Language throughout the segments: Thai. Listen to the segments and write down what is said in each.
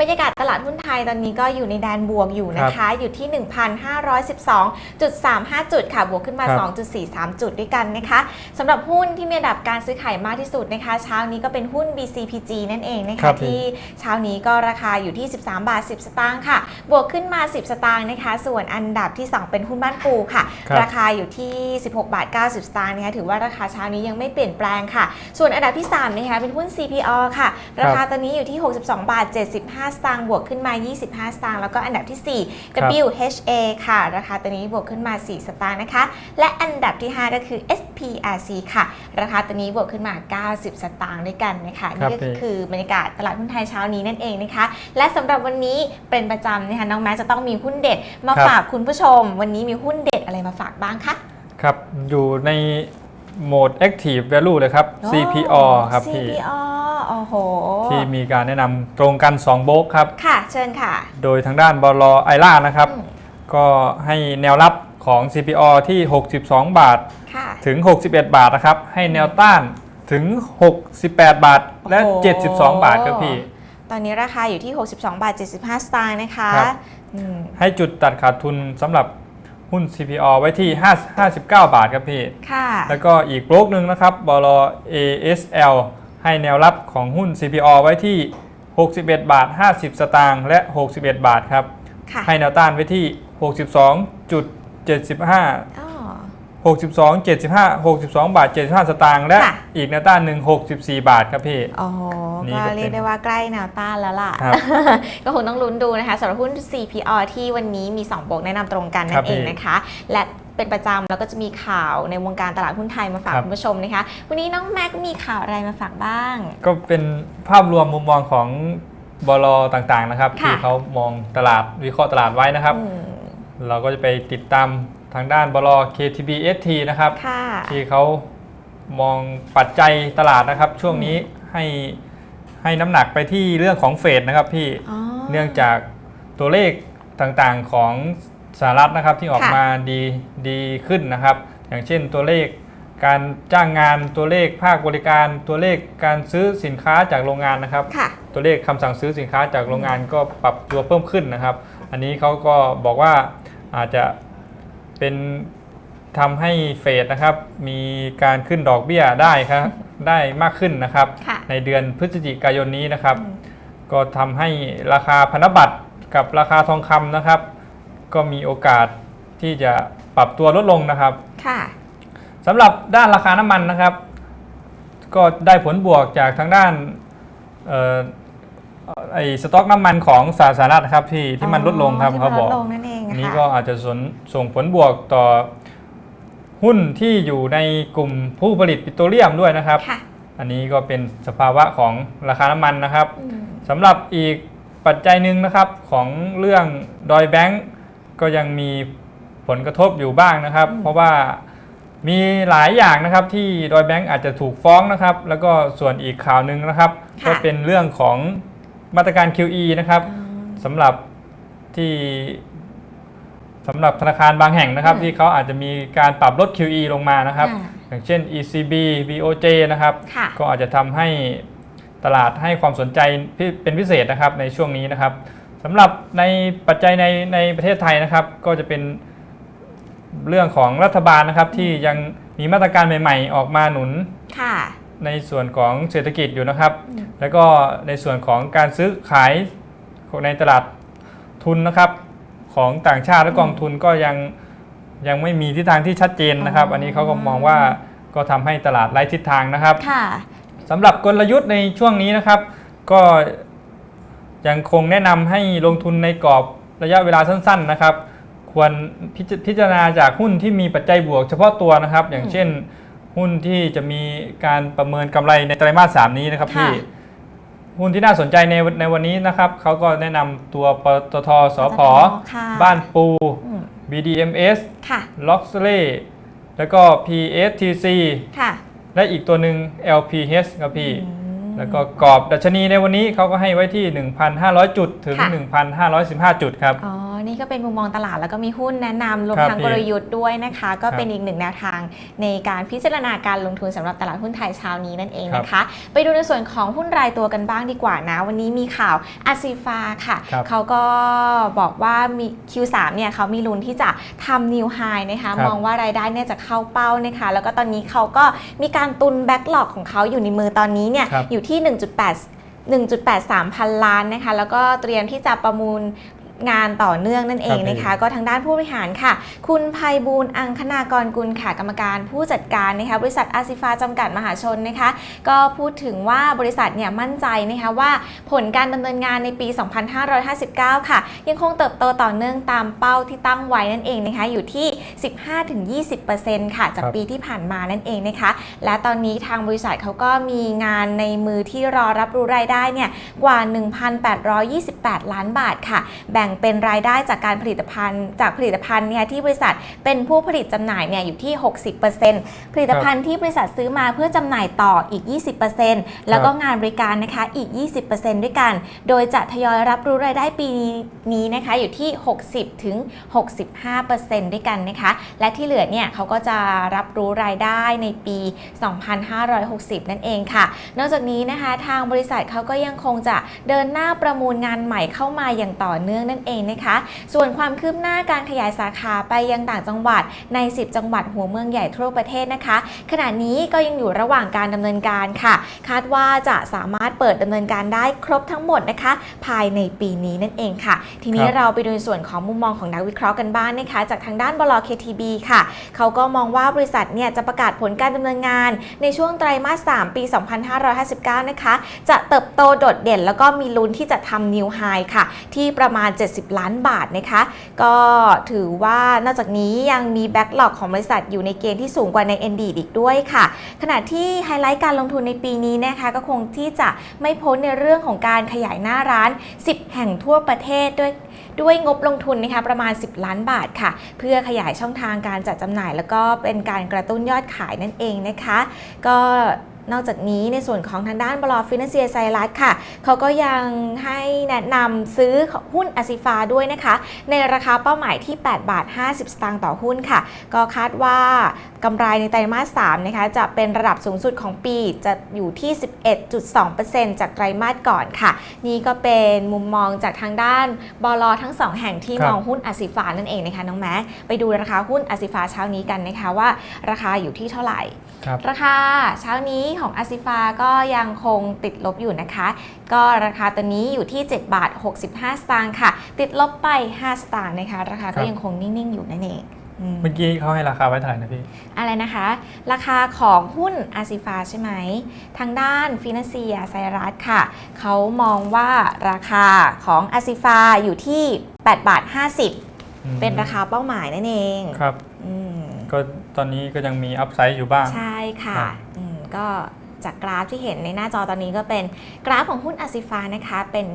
บรรยากาศตลาดหุ้นไทยตอนนี้ก็อยู่ในแดนบวกอยู่นะคะ อยู่ที่ 1,512.35 จุดค่ะ บวกขึ้นมาครับ2.43 จุดด้วยกันนะคะสำหรับหุ้นที่มีอันดับการซื้อขายมากที่สุดนะคะ เช้านี้ก็เป็นหุ้น BCPG นั่นเองนะครัคะบ ที่เช้านี้ก็ราคาอยู่ที่ 13 บาท 10 สตางค์ค่ะ บวกขึ้นมา 10 สตางค์นะคะ ส่วนอันดับที่ 2 เป็นหุ้นบ้านปูค่ะ ครับ ราคาอยู่ที่ 16 บาท 90 สตางค์นะคะถือว่าราคาเช้านี้ยังไม่เปลี่ยนแปลงค่ะ ส่วนอันดับที่3นะคะเป็นหุ้น CPO ค่ะ ราคาตอนนี้อยู่ที่ 62 บาท 75 สตางค์บวกขึ้นมา 25 สตางค์แล้วก็อันดับที่4ครับ WHA ค่ะ ราคาตัวนี้บวกขึ้นมา 4 สตางค์นะคะ และอันดับที่ 5 ก็คือ SPRC ค่ะ ราคาตัวนี้บวกขึ้นมา 90 สตางค์ด้วยกันนะคะครันี่บก็พี่คือบรรยากาศตลาดหุ้นไทยเช้านี้นั่นเองนะคะ และสำหรับวันนี้เป็นประจำนะคะน้องแม็กจะต้องมีหุ้นเด็ดมาครับฝากคุณผู้ชม วันนี้มีหุ้นเด็ดอะไรมาฝากบ้างคะครับอยู่ในโหมด Active Value เลยครับ CPO ครับพี่ CPO โอ้โห ที่มีการแนะนำตรงกัน 2 โบรกครับ ค่ะ เชิญค่ะ โดยทางด้านบลไอล่านะครับ อืม ก็ให้แนวรับของ CPO ที่ 62 บาท ค่ะ ถึง 61 บาทนะครับ ให้แนวต้านถึง 68 บาท และ โอ้โห 72 บาทครับพี่ ตอนนี้ราคาอยู่ที่ 62 บาท 75 สตางค์นะคะครับ อืมให้จุดตัดขาดทุนสำหรับหุ้น CPO ไว้ที่ 5 59 บาทครับพี่ ค่ะ แล้วก็อีกโบรกหนึ่งนะครับบล ASL ให้แนวรับของหุ้น CPO ไว้ที่ 61 บาท 50 สตางค์และ 61 บาทครับค่ะให้แนวต้านไว้ที่ 62.75อ๋อ62 75 62 บาท 75 สตางค์และค่ะอีกแนวต้านหนึ่ง64 บาทครับพี่โอ้โหนี่ก็ก็เป็นเรียกได้ว่าใกล้แนวต้านแล้วล่ะครับก็คงต้องลุ้นดูนะคะสำหรับหุ้น CPO ที่วันนี้มี2โบกแนะนำตรงกันคนั่รับนเองพี่นะคะ และ เป็นประจำแล้วก็จะมีข่าวในวงการตลาดหุ้นไทยมาฝากครับ คุณผู้ชมนะคะ วันนี้น้องแม็กมีข่าวอะไรมาฝากบ้าง ก็เป็นภาพรวมมุมมองของบลต่างๆนะครับ ค่ะ ที่เขามองตลาดวิเคราะห์ตลาดไว้นะครับ อืมเราก็จะไปติดตามทางด้านบล KTB ST นะครับ ค่ะที่เขามองปัจจัยตลาดนะครับ ช่วงนี้ให้ให้น้ำหนักไปที่เรื่องของเฟดนะครับพี่ อ๋อ เนื่องจากตัวเลขต่างๆของ สหรัฐนะครับที่ออกค่ะมาดีดีขึ้นนะครับ อย่างเช่นตัวเลขการจ้างงานตัวเลขภาคบริการตัวเลขการซื้อสินค้าจากโรงงานนะครับค่ะตัวเลขคำสั่งซื้อสินค้าจากโรงงานก็ปรับตัวเพิ่มขึ้นนะครับ อันนี้เขาก็บอกว่าอาจจะเป็นทำให้เฟดนะครับ มีการขึ้นดอกเบี้ยได้ครับได้มากขึ้นนะครับค่ะในเดือนพฤศจิกายนนี้นะครับอืมก็ทำให้ราคาพันธบัตรกับราคาทองคำนะครับ ก็มีโอกาสที่จะปรับตัวลดลงนะครับค่ะสำหรับด้านราคาน้ำมันนะครับ ก็ได้ผลบวกจากทางด้านเอ่อไอสต็อกน้ำมันของสหรัฐนะครับที่ที่มันลดลงครับที่เขามันบลอกดลงนั่นเองนะคะนี้ก็อาจจะส่งส่งผลบวกต่อหุ้นที่อยู่ในกลุ่มผู้ผลิตปิโตรเลียมด้วยนะครับ ค่ะอันนี้ก็เป็นสภาวะของราคาน้ำมันนะครับอืมสำหรับอีกปัจจัยหนึ่งนะครับของเรื่องดอยแบงก์ ก็ยังมีผลกระทบอยู่บ้างนะครับ เพราะว่ามีหลายอย่างนะครับที่ดอยแบงก์อาจจะถูกฟ้องนะครับ แล้วก็ส่วนอีกข่าวหนึ่งนะครับ ค่ะ ก็เป็นเรื่องของมาตรการ QE นะครับอ๋อสำหรับที่สำหรับธนาคารบางแห่งนะครับ อืมที่เขาอาจจะมีการปรับลด QE ลงมานะครับ อ่าอย่างเช่น ECB BOJ นะครับ ค่ะ ก็อาจจะทำให้ตลาดให้ความสนใจพิเป็นพิเศษนะครับในช่วงนี้นะครับ สำหรับในปัจจัยในในประเทศไทยนะครับ ก็จะเป็นเรื่องของรัฐบาลนะครับ ที่ยังมีมาตรการใหม่ ๆ ออกมาหนุนค่ะ ในส่วนของเศรษฐกิจอยู่นะครับอืมแล้วก็ในส่วนของการซื้อขายในตลาดทุนนะครับ ของต่างชาติและกองทุนก็ยังยังไม่มีทิศทางที่ชัดเจนนะครับอ๋ออัอันนี้เขาก็มองว่าก็ทำให้ตลาดไร้ทิศทางนะครับค่ะสำหรับกลยุทธ์ในช่วงนี้นะครับ ก็ ยังคงแนะนำให้ลงทุนในกรอบระยะเวลาสั้นๆนะครับ ควรพิจพิจารณาจากหุ้นที่มีปัจจัยบวกเฉพาะตัวนะครับ อย่างเช่น หุ้นที่จะมีการประเมินกำไรในไตรมาสสามนี้นะครับค่ะที่หุ้นที่น่าสนใจในในวันนี้นะครับเขาก็แนะนำตัวปตทสพค่ะบ้านปูอืม BDMs ค่ะล็อกเล่แล้วก็ PSTC ค่ะและอีกตัวหนึ่ง LPH ครับพี่อืม แล้วก็กรอบดัชนีในวันนี้เขาก็ให้ไว้ที่ 1,500 จุดถึงค่ะ1,515 จุดครับ อ๋อนี่ก็เป็นมุมมองตลาดแล้วก็มีหุ้นแนะนำรวมครับทั้งพี่กลยุทธ์ด้วยนะคะ ก็ครับเป็นอีกหนึ่งแนวทางในการพิจารณาการลงทุนสำหรับตลาดหุ้นไทยเช้านี้นั่นเองนะคะ ไปดูในส่วนของหุ้นรายตัวกันบ้างดีกว่านะ วันนี้มีข่าวอาซีฟาค่ะ ครับเขาก็บอกว่ามี Q3 เนี่ยเขามีลุ้นที่จะทำนิวไฮนะคะครับ มองว่ารายได้เนี่ยจะเข้าเป้านะคะ แล้วก็ตอนนี้เขาก็มีการตุนแบ็กหลอกของเขาอยู่ในมือตอนนี้เนี่ย ครับ อยู่ที่ 1.8 1.83 พันล้านนะคะ แล้วก็เตรียมที่จะประมูล งานต่อเนื่องนั่นเองครับนะคะ ก็ทางด้านผู้บริหารค่ะ คุณภัยบูลย์อังคณากรกุลค่ะกรรมการผู้จัดการนะคะบริษัทอาซิฟาจำกัดมหาชนนะคะ ก็พูดถึงว่าบริษัทเนี่ยมั่นใจนะคะว่าผลการดำเนินงานในปี 2559 ค่ะ ยังคงเติบโตต่อเนื่องตามเป้าที่ตั้งไว้นั่นเองนะคะ อยู่ที่ 15-20%ค่ะจากครับปีที่ผ่านมานั่นเองนะคะ และตอนนี้ทางบริษัทเขาก็มีงานในมือที่รอรับรู้รายได้เนี่ยกว่า 1,828 ล้านบาทค่ะ แบ่งเป็นรายได้จากการผลิตภัณฑ์ จากผลิตภัณฑ์เนี่ยที่บริษัทเป็นผู้ผลิตจำหน่ายเนี่ยอยู่ที่ 60%ผลิตภัณฑ์ที่บริษัทซื้อมาเพื่อจำหน่ายต่ออีก 20%แล้วก็งานบริการนะคะอีก 20%ด้วยกัน โดยจะทยอยรับรู้รายได้ปีนี้นะคะอยู่ที่ 60ถึง65%ด้วยกันนะคะ และที่เหลือเนี่ยเขาก็จะรับรู้รายได้ในปี 2560 นั่นเองค่ะ นอกจากนี้นะคะทางบริษัทเขาก็ยังคงจะเดินหน้าประมูลงานใหม่เข้ามาอย่างต่อเนื่องนั่นเองนะคะ ส่วนความคืบหน้าการขยายสาขาไปยังต่างจังหวัดใน 10 จังหวัดหัวเมืองใหญ่ทั่วประเทศนะคะ ขณะนี้ก็ยังอยู่ระหว่างการดำเนินการค่ะ คาดว่าจะสามารถเปิดดำเนินการได้ครบทั้งหมดนะคะ ภายในปีนี้นั่นเองค่ะ ทีนี้ครับเราไปดูในส่วนของมุมมองของนักวิเคราะห์กันบ้างนะคะ จากทางด้านบล KTB ค่ะ เขาก็มองว่าบริษัทเนี่ยจะประกาศผลการดำเนินงาน ในช่วงไตรมาส 3 ปี 2559 นะคะ จะเติบโตโดดเด่น แล้วก็มีลุ้นที่จะทำนิวไฮค่ะ ที่ประมาณ70 ล้านบาทนะคะ ก็ถือว่านอกจากนี้ยังมีแบ็กหลอกของบริษัทอยู่ในเกณฑ์ที่สูงกว่าใน n d อีกด้วยค่ะ ขณะที่ไฮไลท์การลงทุนในปีนี้นะคะก็คงที่จะไม่พ้นในเรื่องของการขยายหน้าร้าน 10 แห่งทั่วประเทศด้วยด้วยงบลงทุนนะคะประมาณ 10 ล้านบาทค่ะ เพื่อขยายช่องทางการจัดจำหน่าย แล้วก็เป็นการกระตุ้นยอดขายนั่นเองนะคะ ก็ นอกจากนี้ในส่วนของทางด้านบลอฟินแลนเซียไซรัสค่ะ เขาก็ยังให้แนะนำซื้อหุ้นอาซิฟาด้วยนะคะ ในราคาเป้าหมายที่ 8 บาท 50 สตางค์ต่อหุ้นค่ะ ก็คาดว่ากำไรในไตรมาส3นะคะจะเป็นระดับสูงสุดของปีจะอยู่ที่ 11.2%จากไตรมาสก่อนค่ะ นี่ก็เป็นมุมมองจากทางด้านบลทั้ง 2 แห่งที่ครับมองหุ้นอาซิฟานั่นเองนะคะน้องแม็กไปดูราคาหุ้นอาซิฟาเช้านี้กันนะคะว่า ราคาอยู่ที่เท่าไหร่ครับราคาเช้านี้ของอาซิฟาก็ยังคงติดลบอยู่นะคะ ก็ราคาตัวนี้อยู่ที่ 7 บาท 65 สตางค์ค่ะ ติดลบไป 5 สตางค์นะคะ ราคาครัก็บยังคงนิ่ง ๆ อยู่นั่นเองอืม เมื่อกี้เขาให้ราคาไว้เท่าไหร่นะพี่ อะไรนะคะ ราคาของหุ้นอาซิฟาใช่ไหม ทางด้านฟินเซียไซรัสค่ะ เขามองว่าราคาของอาซิฟาอยู่ที่8บาท50 เป็นราคาเป้าหมายนั่นเองครับอืมก็ตอนนี้ก็ยังมีอัพไซด์อยู่บ้าง ใช่ค่ะครับอืมก็จากกราฟที่เห็นในหน้าจอตอนนี้ก็เป็นกราฟของหุ้นอาซิฟานะคะเป็น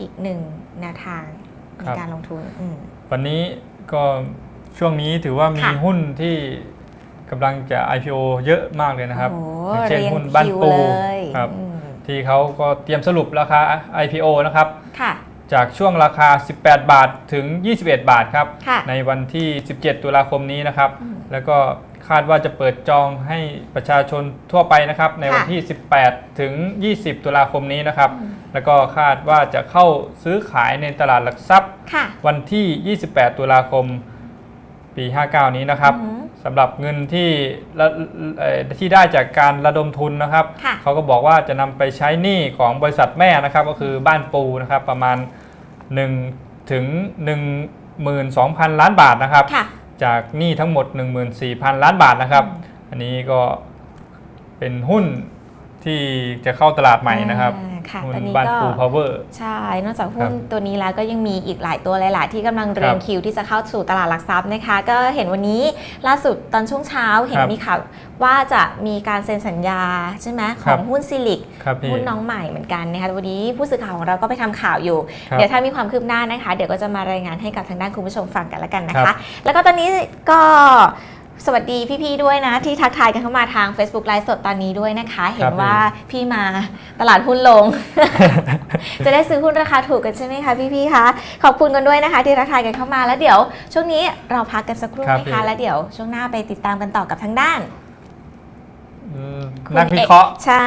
อีกหนึ่งแนวทางในการลงทุนอืมวันนี้ก็ ช่วงนี้ถือว่ามีค่ะหุ้นที่กำลังจะ IPO เยอะมากเลยนะครับโอ้โหอย่างเช่นเรียงหุ้นบ้านคิวปูเลยครับอืม ที่เขาก็เตรียมสรุปราคา IPO นะครับ ค่ะ จากช่วงราคา 18 บาทถึง 21 บาทครับ ค่ะในวันที่ 17 ตุลาคมนี้นะครับ อืมแล้วก็คาดว่าจะเปิดจองให้ประชาชนทั่วไปนะครับ ในวันค่ะที่ 18 ถึง 20 ตุลาคมนี้นะครับ อืม แล้วก็คาดว่าจะเข้าซื้อขายในตลาดหลักทรัพย์ ค่ะ วันที่ 28 ตุลาคม ปี 59 นี้นะครับอืมสำหรับเงินที่ละเอ่อที่ได้จากการระดมทุนนะครับ ค่ะ เขาก็บอกว่าจะนำไปใช้หนี้ของบริษัทแม่นะครับ ก็คือบ้านปูนะครับประมาณ1ถึง12,000 ล้านบาทนะครับ ค่ะ จากหนี้ทั้งหมด 14,000 ล้านบาทนะครับ อันนี้ก็เป็นหุ้นที่จะเข้าตลาดใหม่นะครับอ่า ค่ะหุ้ตอนนนี้บ้านก็ปูพาวเวอร์ ใช่ นอกจากหุ้นครับตัวนี้แล้วก็ยังมีอีกหลายตัวหลาย ๆ ที่กำลังเรียงครับคิวที่จะเข้าสู่ตลาดหลักทรัพย์นะคะ ก็เห็นวันนี้ล่าสุดตอนช่วงเช้าเห็นครับมีข่าวว่าจะมีการเซ็นสัญญาใช่ไหมขครัอบ งหุ้นซิลิกครับพี่ หุ้นน้องใหม่เหมือนกันนะคะวันนี้ผู้สื่อข่าวของเราก็ไปทำข่าวอยู่ ครับเดี๋ยวถ้ามีความคืบหน้านะคะ เดี๋ยวก็จะมารายงานให้กับทางด้านคุณผู้ชมฟังกันแล้วกันนะครัคะ บ แล้วก็ตอนนี้ก็ สวัสดีพี่ๆด้วยนะ ที่ทักทายกันเข้ามาทาง Facebook ไลฟ์สดตอนนี้ด้วยนะคะ เห็นว่าพี่มาตลาดหุ้นลง จะได้ซื้อหุ้นราคาถูกกันใช่ไหมคะพี่ๆคะขอบคุณกันด้วยนะคะ ที่ทักทายกันเข้ามาแล้วเดี๋ยว ช่วงนี้เราพักกันสักครู่ครับนะพี่คะแล้วเดี๋ยวช่วงหน้าไปติดตามกันต่อกับทางด้านอืมคุณ นักวิเคราะห์ใช่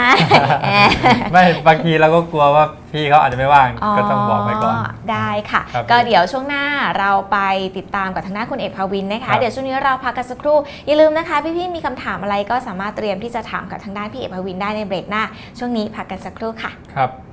ไม่บางทีเราก็กลัวว่าพี่เขาอาจจะไม่ว่างก็ต้องบอกไปก่อนได้ค่ะครับก็เดี๋ยวช่วงหน้าเราไปติดตามกับทางด้านคุณเอกภาวินนะครัคะบเดี๋ยวช่วงนี้เราพักกันสักครู่ อย่าลืมนะคะ พี่ๆมีคำถามอะไรก็สามารถเตรียมที่จะถามกับทางด้านพี่เอกภาวินได้ในเบรกหน้า ช่วงนี้พักกันสักครู่ค่ะ ครับ